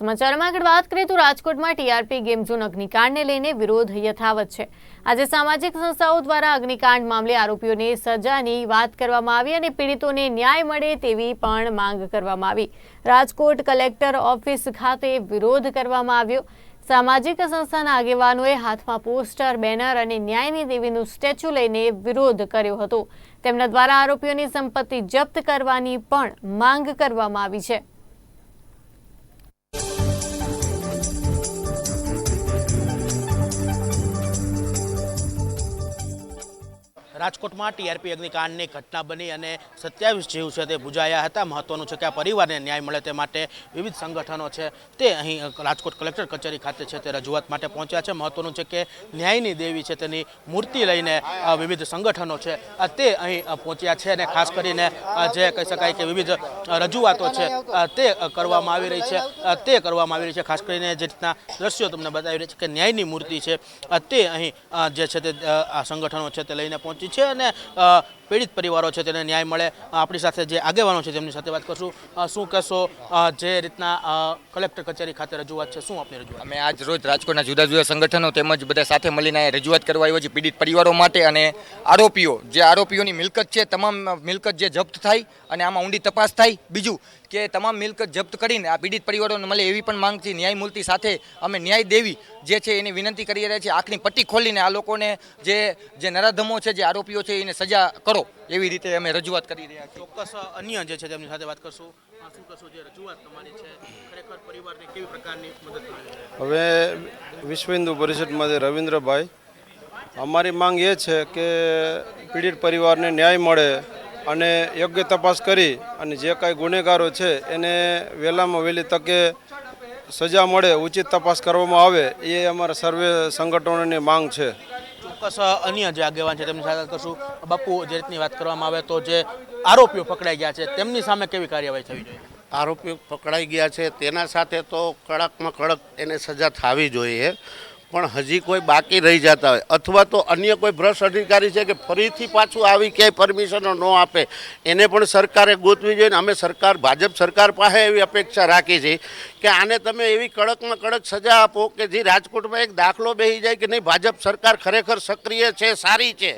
સમાચારમાં આગળ વાત કરીએ તો રાજકોટમાં ટીઆરપી ગેમ ઝોન અગ્નિકાંડને લઈને વિરોધ યથાવત છે. આજે સામાજિક સંસ્થાઓ દ્વારા અગ્નિકાંડ મામલે આરોપીઓને સજાની વાત કરવામાં આવી અને પીડિતોને ન્યાય મળે તેવી પણ માંગ કરવામાં આવી. રાજકોટ કલેક્ટર ઓફિસ ખાતે વિરોધ કરવામાં આવ્યો. સામાજિક સંસ્થાના આગેવાનોએ હાથમાં પોસ્ટર, બેનર અને ન્યાયની દેવીનું સ્ટેચ્યુ લઈને વિરોધ કર્યો હતો. તેમના દ્વારા આરોપીઓની સંપત્તિ જપ્ત કરવાની પણ માંગ કરવામાં આવી છે. રાજકોટમાં ટીઆરપી અગ્નિકાંડની ઘટના બની અને સત્યાવીસ જીવ છે તે બુજાયા હતા. મહત્વનું છે કે આ પરિવારને ન્યાય મળે તે માટે વિવિધ સંગઠનો છે તે અહીં રાજકોટ કલેક્ટર કચેરી ખાતે છે તે રજૂઆત માટે પહોંચ્યા છે. મહત્વનું છે કે ન્યાયની દેવી છે તેની મૂર્તિ લઈને વિવિધ સંગઠનો છે તે અહીં પહોંચ્યા છે અને ખાસ કરીને જે કહી શકાય કે વિવિધ રજૂઆતો છે તે કરવામાં આવી રહી છે. તે કરવામાં આવી રહી છે. ખાસ કરીને જે રીતના દ્રશ્યો તમને બતાવી રહી છે કે ન્યાયની મૂર્તિ છે. તે અહીં જે છે તે સંગઠનો છે તે લઈને પહોંચી છે અને પીડિત પરિવારો છે તેને ન્યાય મળે. આપણી સાથે જે આગેવાનો છે તેમની સાથે વાત કરશું. શું કહેશો? જે રીતના કલેક્ટર કચેરી ખાતે રજૂઆત છે, શું આપની રજૂઆત? અમે આજ રોજ રાજકોટના જુદા જુદા સંગઠનો તેમજ બધા સાથે મળીને રજૂઆત કરવા આવ્યો છે પીડિત પરિવારો માટે અને આરોપીઓ. જે આરોપીઓની મિલકત છે, તમામ મિલકત જે જપ્ત થાય અને આમાં ઊંડી તપાસ થાય. બીજું કે તમામ મિલકત જપ્ત કરીને આ પીડિત પરિવારોને મળે એવી પણ માંગ છે ન્યાયમૂર્તિ સાથે અમે ન્યાય દેવી જે છે એની વિનંતી કરી રહ્યા છીએ. આંખની પટ્ટી ખોલીને આ લોકોને જે જે નરાધમો છે, જે આરોપીઓ છે, એને સજા કરો. એવી રીતે અમે રજૂઆત કરી રહ્યા છીએ. ચોક્કસ અન્ય જે છે તેમની સાથે વાત કરશું. શું કહેશો જે રજૂઆત તમારી છે ખરેખર પરિવારને કેવી પ્રકારની મદદ હવે વિશ્વ હિન્દુ પરિષદમાંથી રવિન્દ્રભાઈ અમારી માંગ એ છે કે પીડિત પરિવારને ન્યાય મળે અને યોગ્ય તપાસ કરી અને જે કાંઈ ગુનેગારો છે એને વહેલામાં વહેલી તકે સજા મળે ઉચિત તપાસ કરવામાં આવે એ અમારા સર્વે સંગઠનોની માંગ છે. ચોક્કસ અન્ય જે આગેવાન છે તેમની સાથે કરશું. બાપુ, જે રીતની વાત કરવામાં આવે તો જે આરોપીઓ પકડાઈ ગયા છે, તેમની સામે કેવી કાર્યવાહી થવી જોઈએ? આરોપીઓ પકડાઈ ગયા છે, તેના સાથે તો કડકમાં કડક એને સજા થવી જોઈએ. પણ હજી કોઈ બાકી રહી જતા હોય. અથવા તો અન્ય કોઈ ભ્રષ્ટ અધિકારી છે કે ફરીથી પાછું આવી ક્યાંય પરમિશનો ન આપે, એને પણ સરકારે ગોતવી જોઈએ અમે સરકાર, ભાજપ સરકાર પાસે એવી અપેક્ષા રાખી છે કે આને તમે એવી કડકમાં કડક સજા આપો કે જે રાજકોટમાં એક દાખલો બેસી જાય કે નહીં, ભાજપ સરકાર ખરેખર સક્રિય છે, સારી છે.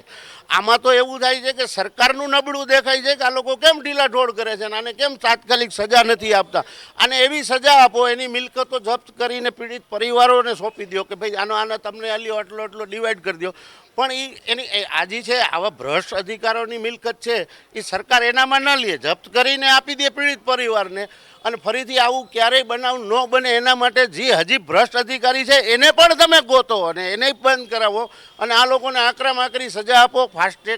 આમાં તો એવું થાય છે કે સરકારનું નબળું દેખાય છે કે આ લોકો કેમ ઢીલાઢોળ કરે છે અને આને કેમ તાત્કાલિક સજા નથી આપતા? અને એવી સજા આપો, એની મિલકતો જપ્ત કરીને પીડિત પરિવારોને સોંપી દો કે ભાઈ આનો, આને તમને આલ્યો આટલો આટલો ડિવાઈડ કરી દો પણ એ એની આજી છે, આવા ભ્રષ્ટ અધિકારોની મિલકત છે એ સરકાર એનામાં ન લે, જપ્ત કરીને આપી દે પીડિત પરિવારને. અને ફરીથી આવું ક્યારેય બનાવ ન બને એના માટે જે હજી ભ્રષ્ટ અધિકારી છે, એને પણ તમે ગોતો અને એને બંધ કરાવો. અને આ લોકોને આકરા આકરી સજા આપો ફાસ્ટ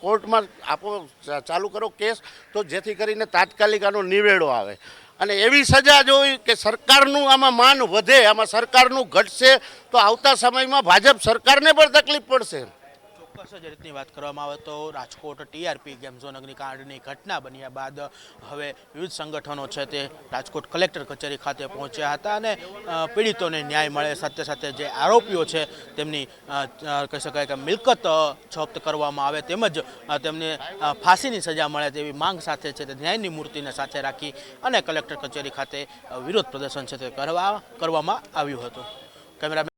કોર્ટમાં આપો ચાલુ કરો કેસ, તો જેથી કરીને તાત્કાલિક આનો નિવેડો આવે. અને એવી સજા જોઈ કે સરકારનું આમાં માન વધે, આમાં સરકારનું ઘટશે, તો આવતા સમયમાં ભાજપ સરકારને પણ તકલીફ પડશે. ચોક્કસ રીતની વાત કરવામાં આવે તો રાજકોટ ટીઆરપી ગેમ ઝોન અગ્નિકાંડની ઘટના બન્યા બાદ હવે વિવિધ સંગઠનો છે તે રાજકોટ કલેક્ટર કચેરી ખાતે પહોંચ્યા હતા અને પીડિતોને ન્યાય મળે સાથે સાથે જે આરોપીઓ છે તેમની કહી શકાય કે મિલકત જપ્ત કરવામાં આવે તેમજ તેમને ફાંસીની સજા મળે તેવી માંગ સાથે છે તે ન્યાયની મૂર્તિને સાથે રાખી અને કલેક્ટર કચેરી ખાતે વિરોધ પ્રદર્શન છે તે કરવા, કરવામાં આવ્યું હતું. કેમેરા